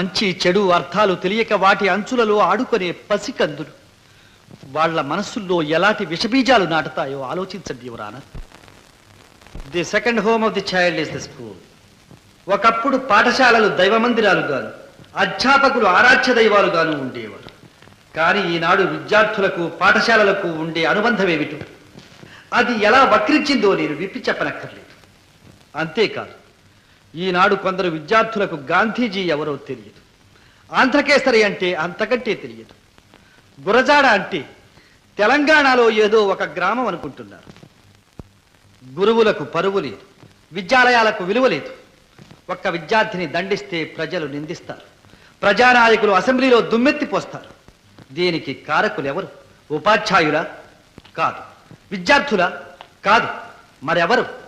మంచి చెడు అర్థాలు తెలియక వాటి అంచులలో ఆడుకునే పసికందులు. వాళ్ళ మనస్సుల్లో ఎలాంటి విషబీజాలు నాటుతాయో ఆలోచించండి యువరాన the second home of the child is the school. ఒకప్పుడు పాఠశాలలు దైవ మందిరాలు గాను అధ్యాపకులు ఆరాధ్య దైవాలు గాను ఉండేవారు. కానీ ఈనాడు విద్యార్థులకు పాఠశాలలకు ఉండే అనుబంధం ఏమిటో? అది ఎలా వక్రించిందో నేను విప్పి చెప్పనక్కర్లేదు. అంతేకాదు ఈనాడు కొందరు విద్యార్థులకు గాంధీజీ ఎవరో తెలియదు. ఆంధ్రకేసరి అంటే అంతకంటే తెలియదు. గురజాడ అంటే తెలంగాణలో ఏదో ఒక గ్రామం అనుకుంటున్నారు. గురువులకు పరువు లేదు. విద్యాలయాలకు విలువ లేదు. ఒక్క విద్యార్థిని దండిస్తే ప్రజలు నిందిస్తారు. ప్రజానాయకులు అసెంబ్లీలో దుమ్మెత్తిపోస్తారు దీనికి కారకులు ఎవరు? ఉపాధ్యాయుల? కాదు. విద్యార్థుల? కాదు. మరెవరు?